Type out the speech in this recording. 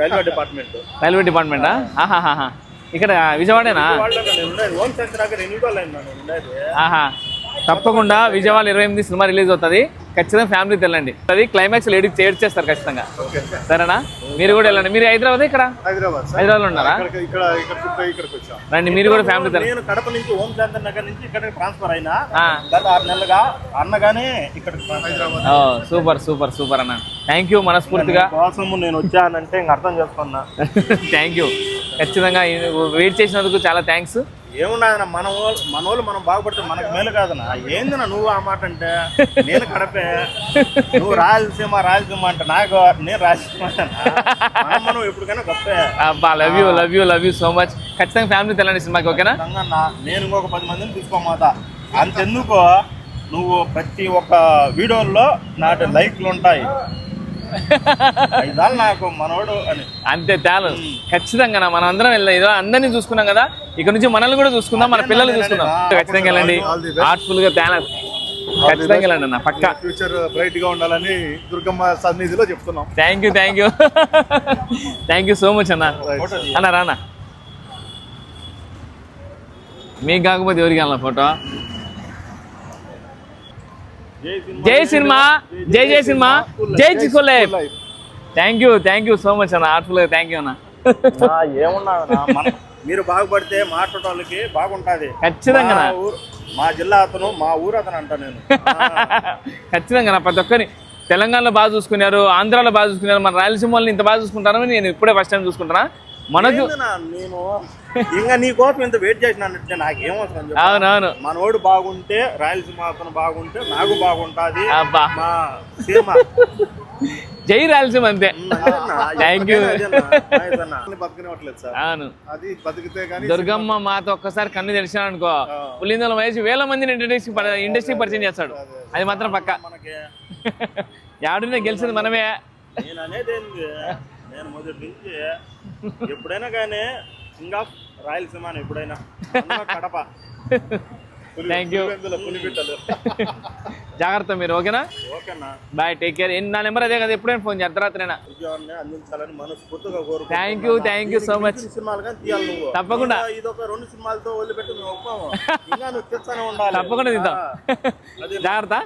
Railway department. Railway డిపార్ట్మెంటా? ఇక్కడ విజయవాడేనా? Home ఉండేది. ఆహా. తప్పకుండా విజయవాడ ఇరవై ఎనిమిది సినిమా రిలీజ్ అవుతుంది. ఖచ్చితంగా ఫ్యామిలీ వెళ్ళండి. అది క్లైమాక్స్ ఏడ్ చేస్తారు ఖచ్చితంగా. సరేనా? మీరు కూడా వెళ్ళండి. మీరు హైదరాబాద్ ఇక్కడ? హైదరాబాద్ సార్. హైదరాబాద్లో ఉన్నారా? రండి మీరు కూడా ఫ్యామిలీ నేను కడప నుంచి హోమ్ శాంతి నగర్ నుంచి ఇక్కడికి ట్రాన్స్ఫర్ అయినా. గత ఆరు నెలలుగా అన్నగానే ఇక్కడ హైదరాబాద్ సూపర్ సూపర్ సూపర్ అన్న. థ్యాంక్ యూ మనస్ఫూర్తిగా. కోసం నేను వచ్చానంటే ఇంక అర్థం చేసుకున్నా. థ్యాంక్ యూ ఖచ్చితంగా వెయిట్ చేసినందుకు చాలా థ్యాంక్స్ ఏమున్నదన్న మన వాళ్ళు మన వాళ్ళు మనం బాగుపడితే మనకు మేలు కాదన్న. ఏందినా నువ్వు ఆ మాట అంటే? నేను కడపే. నువ్వు రాయలసీమ రాయలసీమ అంటే నాకు నేను రాయలసీమ? మనం ఎప్పటికైనా గొప్పే. అబ్బా love you love you love you so much ఖచ్చితంగా ఫ్యామిలీ తెల్లండి సినిమాకి ఓకేనా? నేను ఇంకొక పది మందిని తీసుకోమాత. అంతెందుకు నువ్వు ప్రతి ఒక్క వీడియోల్లో నాటి లైక్లు ఉంటాయి నాకు మనోడు అని. అంతే తేలు ఖచ్చితంగా మనం అందరం వెళ్ళాం ఏదో అందరినీ చూసుకున్నాం కదా ఇక్కడ నుంచి మనల్ని కూడా చూసుకుందాం మన పిల్లల్ని చూసుకుందాం. ఖచ్చితంగా వెళ్ళండి. ఆర్ట్ఫుల్గా తేలా ఖచ్చితంగా వెళ్ళండి అన్న పక్క. ఫ్యూచర్ బ్రైట్గా ఉండాలని దుర్గమ్మ సన్నిధిలో చెప్తున్నాం. Thank you thank you thank you so much అన్న. అన్న రానా. మీకు కాకపోతే ఎవరికి వెళ్ళాలి ఫోటో జై సినిమా. జై జై సినిమా. జై చిక్కులే. Thank you thank you so much అన్న. ఆర్ట్ఫుల్గా థ్యాంక్ యూ అన్న. ఏమున్నా మీరు బాగుపడితే మాట్లాడటానికి బాగుంటది. ఖచ్చితంగా మా ఊరు- మా జిల్లా అతను మా ఊరు అతను అంట నేను. ఖచ్చితంగా నా ప్రతి ఒక్కరిని తెలంగాణలో బాగా చూసుకున్నారు ఆంధ్రాలో బాగా చూసుకున్నారు మన రాయలసీమ వాళ్ళని ఇంత బాగా చూసుకుంటారని నేను ఇప్పుడే ఫస్ట్ టైం చూసుకుంటున్నా. మనకు నేను ఇంకా నీ కోసం ఇంత వెయిట్ చేసినానంటే నాకేమవసరం? అవునవును. మనోడు బాగుంటే రాయలసీమ అతను బాగుంటే నాకు బాగుంటది. జై రాయలసీమ అంతే. థ్యాంక్ యూ అవును. అది బతికితే కానీ దుర్గమ్మ మాతో ఒక్కసారి కన్ను తెరిచాను అనుకో పులిందల వయసు వేల మందిని ఇండస్ట్రీ ఇండస్ట్రీ పరిచయం చేస్తాడు. అది మాత్రం పక్క. మనకి. యాడునే గెలిచింది మనమే. నేను మొదటి నుంచి ఎప్పుడైనా కానీ కింగ్ ఆఫ్ రాయలసీమ ఎప్పుడైనా. కడప. థ్యాంక్ యూ జాగ్రత్త మీరు ఓకేనా? ఓకేనా? బాయ్ టేక్ కేర్ నా నెంబర్ అదే కదా ఎప్పుడైనా ఫోన్ చేస్తా అర్ధరాత్రైనా ఉద్యోగాన్ని అందించాలని మనస్ఫూర్తిగా. Thank you thank you so much తీయాలి నువ్వు. తప్పకుండా. ఇదొక రెండు సినిమాలతో వదిలిపెట్టి మేము ఒప్పుకోము. ఇంకా నువ్వు తెచ్చానే ఉండాలి. తప్పకుండా తీద్దాం జాగ్రత్త.